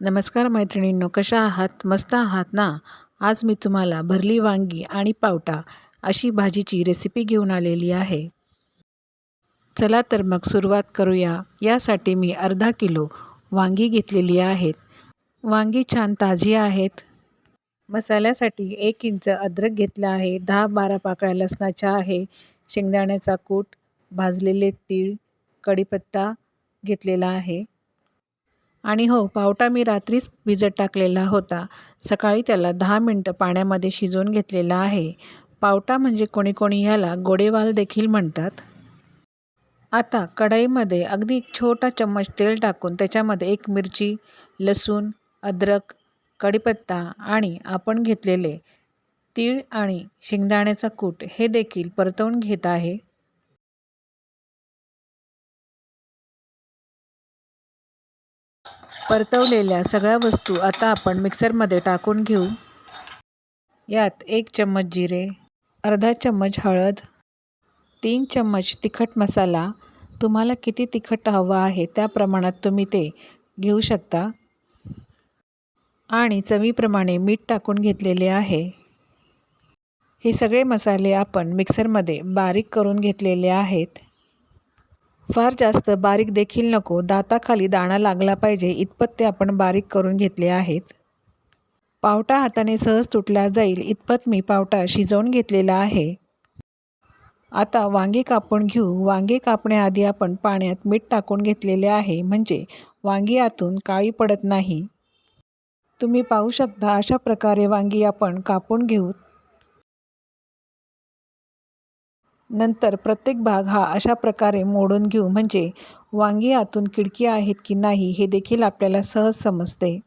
नमस्कार मैत्रिणींनो कशा आहात? मस्त आहात ना? आज मी तुम्हाला भरली वांगी आणि पावटा अशी भाजीची रेसिपी घेऊन आलेली आहे. चला तर मग सुरुवात करूया. यासाठी मी अर्धा किलो वांगी घेतलेली आहेत. वांगी छान ताजी आहेत. मसाल्यासाठी एक इंच अद्रक घेतला आहे. दहा बारा पाकळ्या लसणाच्या आहे. शेंगदाण्याचा कूट भाजलेले तीळ कढीपत्ता घेतलेला आहे. आणि हो पावटा मी रात्रीच भिजत टाकलेला होता. सकाळी त्याला दहा मिनटं पाण्यामध्ये शिजवून घेतलेला आहे. पावटा म्हणजे कोणी कोणी ह्याला गोडेवाल देखील म्हणतात. आता कढईमध्ये अगदी एक छोटा चम्मच तेल टाकून त्याच्यामध्ये एक मिरची लसूण अद्रक कढीपत्ता आणि आपण घेतलेले तीळ आणि शेंगदाण्याचा कूट हे देखील परतवून घेत आहे. परतवलेल्या सगळ्या वस्तू आता आपण मिक्सरमध्ये टाकून घेऊ. यात एक चम्मच जिरे अर्धा चम्मच हळद तीन चम्मच तिखट मसाला. तुम्हाला किती तिखट हवा आहे त्या प्रमाणात तुम्ही ते घेऊ शकता. आणि चवीप्रमाणे मीठ टाकून घेतलेले आहे. हे सगळे मसाले आपण मिक्सरमध्ये बारीक करून घेतलेले आहेत. फार जास्त बारीक देखील नको. दाताखाली दाणा लागला पाहिजे इतपत ते आपण बारीक करून घेतले आहेत. पावटा हाताने सहज तुटला जाईल इतपत मी पावटा शिजवून घेतलेला आहे. आता वांगे कापून घेऊ. वांगे कापण्याआधी आपण पाण्यात मीठ टाकून घेतलेले आहे. म्हणजे वांगी आतून काळी पडत नाही. तुम्ही पाहू शकता अशा प्रकारे वांगी आपण कापून घेऊ. नंतर प्रत्येक भाग हा अशा प्रकारे मोडून घेऊ. म्हणजे वांगी आतून खिडकी आहेत की नाही हे देखील आपल्याला सहज समजते.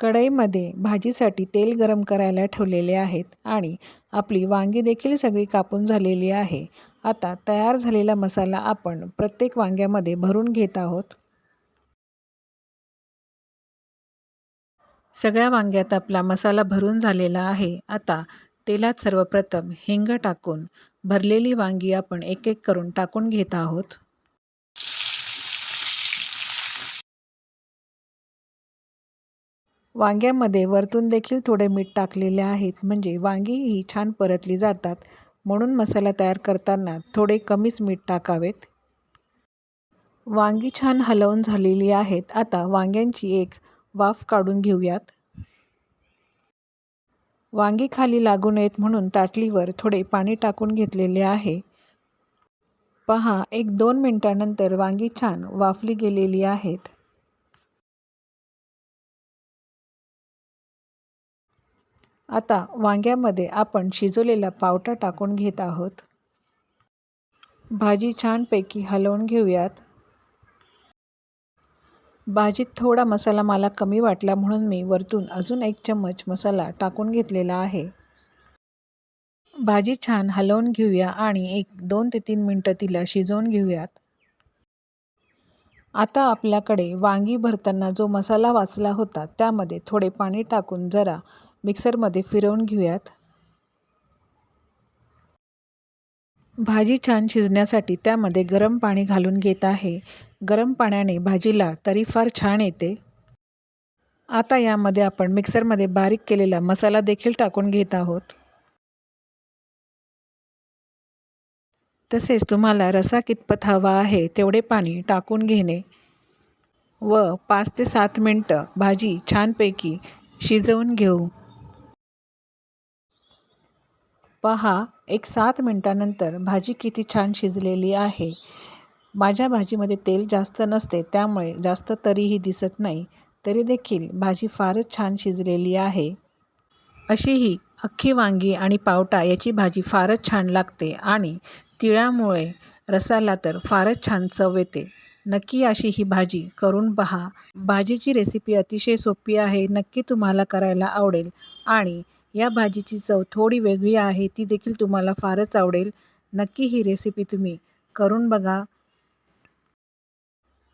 कढईमध्ये भाजीसाठी तेल गरम करायला ठेवलेले आहेत आणि आपली वांगी देखील सगळी कापून झालेली आहे. आता तयार झालेला मसाला आपण प्रत्येक वांग्यामध्ये भरून घेत आहोत. सगळ्या वांग्यात आपला मसाला भरून झालेला आहे. आता तेलात सर्वप्रथम हिंग टाकून भरलेली वांगी आपण एक एक करून टाकून घेत आहोत. वांग्यामध्ये वरतून देखील थोडे मीठ टाकलेले आहेत. म्हणजे वांगी ही छान परतली जातात. म्हणून मसाला तयार करताना थोडे कमीच मीठ टाकावेत. वांगी छान हलवून झालेली आहेत. आता वांग्यांची एक वाफ काढून घेऊयात. वांगी खाली लागू नयेत म्हणून ताटलीवर थोडे पाणी टाकून घेतलेले आहे. पहा एक दोन मिनटानंतर वांगी छान वाफली गेलेली आहेत. आता वांग्यामध्ये आपण शिजवलेला पावटा टाकून घेत आहोत. भाजी छानपैकी हलवून घेऊयात. भाजीत थोडा मसाला मला कमी वाटला म्हणून मी वरतून अजून एक चम्मच मसाला टाकून घेतलेला आहे. भाजी छान हलवून घेऊया आणि एक दोन ते तीन मिनटं तिला शिजवून घेऊयात. आता आपल्याकडे वांगी भरताना जो मसाला वाचला होता त्यामध्ये थोडे पाणी टाकून जरा मिक्सरमध्ये फिरवून घेऊयात. भाजी छान शिजण्यासाठी त्यामध्ये गरम पाणी घालून घेत आहे. गरम पाण्याने भाजीला तरी फार छान येते. आता यामध्ये आपण मिक्सरमध्ये बारीक केलेला मसाला देखील टाकून घेत आहोत. तसेच तुम्हाला रसा कितपत हवा आहे तेवढे पाणी टाकून घेणे व पाच ते सात मिनटं भाजी छानपैकी शिजवून घेऊ. पहा एक सात मिनटानंतर भाजी किती छान शिजलेली आहे. माझ्या भाजीमध्ये तेल जास्त नसते त्यामुळे जास्त तरीही दिसत नाही. तरी देखील भाजी फारच छान शिजलेली आहे. अशी ही अख्खी वांगी आणि पावटा याची भाजी फारच छान लागते आणि तिळामुळे रसाला तर फारच छान चव येते. नक्की अशी ही भाजी करून पहा. भाजीची रेसिपी अतिशय सोपी आहे नक्की तुम्हाला करायला आवडेल आणि या भाजीची चव थोडी वेगळी आहे ती देखील तुम्हाला फारच आवडेल. नक्की ही रेसिपी तुम्ही करून बघा.